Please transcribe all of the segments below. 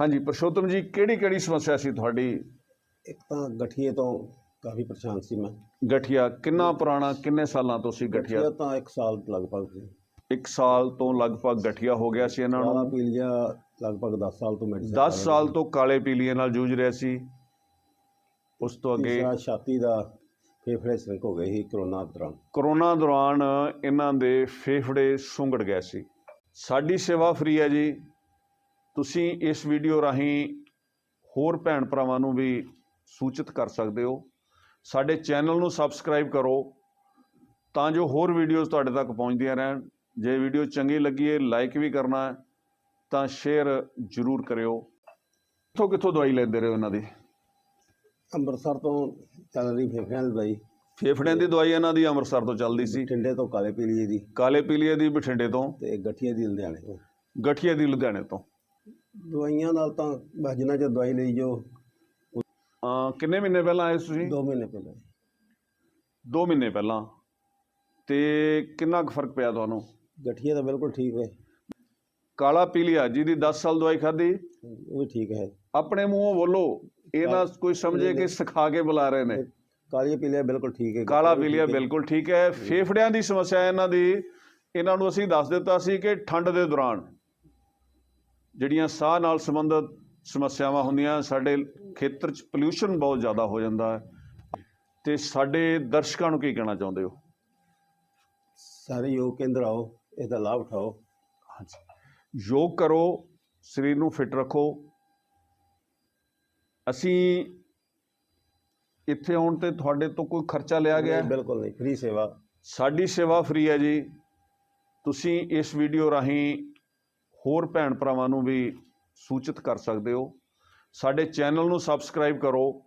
ਹਾਂਜੀ ਪਰਸ਼ੋਤਮ ਜੀ ਕਿਹੜੀ ਕਿਹੜੀ ਸਮੱਸਿਆ ਸੀ ਤੁਹਾਡੀ? ਇੱਕ ਤਾਂ ਗਠੀਏ ਤੋਂ ਕਾਫੀ ਪਰੇਸ਼ਾਨ ਸੀ ਮੈਂ। ਗਠੀਆ ਕਿੰਨਾ ਪੁਰਾਣਾ ਕਿੰਨੇ ਸਾਲਾਂ ਤੋਂ ਸੀ ਗਠੀਆ? ਗਠੀਆ ਤਾਂ ਇੱਕ ਸਾਲ ਲਗਭਗ ਸੀ। ਇੱਕ ਸਾਲ ਤੋਂ ਲਗਭਗ ਗਠੀਆ ਹੋ ਗਿਆ ਸੀ ਇਹਨਾਂ ਕਾਲਾ ਨੂੰ ਪੀਲੀਆ ਲਗਭਗ 10 ਸਾਲ ਤੋਂ ਮੈਡੀਸਨ 10 ਸਾਲ ਤੋਂ ਕਾਲੇ ਪੀਲੀਏ ਨਾਲ ਜੂਝ ਰਿਹਾ ਸੀ। ਉਸ ਤੋਂ ਅੱਗੇ ਤੀਸਰਾ ਛਾਤੀ ਦਾ ਫੇਫੜੇ ਸਿੰਕ ਹੋ ਗਏ ਸੀ ਕਰੋਨਾ ਦੌਰਾਨ। ਕਰੋਨਾ ਦੌਰਾਨ ਇਹਨਾਂ ਦੇ ਫੇਫੜੇ ਸੁੰਗੜ ਗਏ ਸੀ। ਸਾਡੀ ਸੇਵਾ ਫ੍ਰੀ ਹੈ ਜੀ। ਤੁਸੀਂ ਇਸ ਵੀਡੀਓ ਰਾਹੀਂ ਹੋਰ ਭੈਣ ਭਰਾਵਾਂ ਨੂੰ ਵੀ ਸੂਚਿਤ ਕਰ ਸਕਦੇ ਹੋ। ਸਾਡੇ ਚੈਨਲ ਨੂੰ ਸਬਸਕ੍ਰਾਈਬ ਕਰੋ ਤਾਂ ਜੋ ਹੋਰ ਵੀਡੀਓਜ਼ ਤੁਹਾਡੇ ਤੱਕ ਪਹੁੰਚਦੀਆਂ ਰਹਿਣ। ਜੇ ਵੀਡੀਓ ਚੰਗੀ ਲੱਗੀ ਹੈ ਲਾਈਕ ਵੀ ਕਰਨਾ ਤਾਂ ਸ਼ੇਅਰ ਜ਼ਰੂਰ ਕਰਿਓ। ਕਿੱਥੋਂ ਕਿੱਥੋਂ ਦਵਾਈ ਲੈਂਦੇ ਰਹੇ ਉਹਨਾਂ ਦੀ? ਅੰਮ੍ਰਿਤਸਰ ਤੋਂ ਚੱਲ ਰਹੀ ਫੇਫੜਿਆਂ ਦੀ ਦਵਾਈ। ਫੇਫੜਿਆਂ ਦੀ ਦਵਾਈ ਇਹਨਾਂ ਦੀ ਅੰਮ੍ਰਿਤਸਰ ਤੋਂ ਚੱਲਦੀ ਸੀ। ਟਿੰਡੇ ਤੋਂ ਕਾਲੇ ਪੀਲੀਏ ਦੀ। ਕਾਲੇ ਪੀਲੀਏ ਦੀ ਬਠਿੰਡੇ ਤੋਂ। ਤੇ ਗਠੀਏ ਦੀ ਲੁਧਿਆਣੇ ਤੋਂ। ਗਠੀਆ ਦੀ ਲੁਧਿਆਣੇ ਤੋਂ। ਦਵਾਈਆਂ ਨਾਲ ਤਾਂ ਬਸ ਜਿੰਨਾ ਚਿਰ ਦਵਾਈ ਲਈ ਜੋ। ਅਹ ਕਿੰਨੇ ਮਹੀਨੇ ਪਹਿਲਾਂ ਆਏ ਸੀ ਤੁਸੀਂ? 2 ਮਹੀਨੇ ਪਹਿਲਾਂ। 2 ਮਹੀਨੇ ਪਹਿਲਾਂ। ਤੇ ਕਿੰਨਾ ਕੁ ਫ਼ਰਕ ਪਿਆ ਤੁਹਾਨੂੰ? ਗਠੀਏ ਤਾਂ ਬਿਲਕੁਲ ਠੀਕ ਹੈ। ਕਾਲਾ ਪੀਲੀਆ ਜਿਹਦੀ 10 ਸਾਲ ਦਵਾਈ ਖਾਧੀ। ਉਹ ਵੀ ਠੀਕ ਹੈ। ਆਪਣੇ ਮੂੰਹੋਂ ਬੋਲੋ ਇਹ ਨਾ ਕੋਈ ਸਮਝੇ ਕਿ ਸਿਖਾ ਕੇ ਬੁਲਾ ਰਹੇ ਨੇ। ਕਾਲੀ ਪੀਲੀਆ ਬਿਲਕੁਲ ਠੀਕ ਹੈ। ਕਾਲਾ ਪੀਲੀਆ ਬਿਲਕੁਲ ਠੀਕ ਹੈ। ਫੇਫੜਿਆਂ ਦੀ ਸਮੱਸਿਆ ਇਹਨਾਂ ਦੀ। ਇਹਨਾਂ ਨੂੰ ਅਸੀਂ ਦੱਸ ਦਿੱਤਾ ਸੀ ਕਿ ਠੰਡ ਦੇ ਦੌਰਾਨ ਜਿਹੜੀਆਂ ਸਾਹ ਨਾਲ ਸੰਬੰਧਿਤ ਸਮੱਸਿਆਵਾਂ ਹੁੰਦੀਆਂ ਸਾਡੇ ਖੇਤਰ 'ਚ ਪੋਲਿਊਸ਼ਨ ਬਹੁਤ ਜ਼ਿਆਦਾ ਹੋ ਜਾਂਦਾ ਹੈ। ਤੇ ਸਾਡੇ ਦਰਸ਼ਕਾਂ ਨੂੰ ਕੀ ਕਹਿਣਾ ਚਾਹੁੰਦੇ ਹੋ? ਸਾਰੇ ਯੋਗ ਕੇਂਦਰ ਆਓ ਇਹਦਾ ਲਾਭ ਉਠਾਓ। ਯੋਗ ਕਰੋ ਸਰੀਰ ਨੂੰ ਫਿੱਟ ਰੱਖੋ। ਅਸੀਂ ਇੱਥੇ ਆਉਣ ਤੇ ਤੁਹਾਡੇ ਤੋਂ ਕੋਈ ਖਰਚਾ ਲਿਆ ਗਿਆ ਬਿਲਕੁਲ ਨਹੀਂ ਫ੍ਰੀ ਸੇਵਾ। ਸਾਡੀ ਸੇਵਾ ਫ੍ਰੀ ਹੈ ਜੀ। ਤੁਸੀਂ ਇਸ ਵੀਡੀਓ ਰਾਹੀਂ ਹੋਰ ਭੈਣ ਭਰਾਵਾਂ ਨੂੰ ਵੀ ਸੂਚਿਤ ਕਰ ਸਕਦੇ ਹੋ। ਸਾਡੇ ਚੈਨਲ ਨੂੰ ਸਬਸਕ੍ਰਾਈਬ ਕਰੋ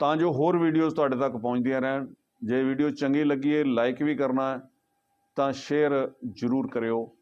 ਤਾਂ ਜੋ ਹੋਰ ਵੀਡੀਓਜ਼ ਤੁਹਾਡੇ ਤੱਕ ਪਹੁੰਚਦੀਆਂ ਰਹਿਣ। ਜੇ ਵੀਡੀਓ ਚੰਗੀ ਲੱਗੀ ਹੈ, ਲਾਈਕ ਵੀ ਕਰਨਾ ਤਾਂ ਸ਼ੇਅਰ ਜ਼ਰੂਰ ਕਰਿਓ।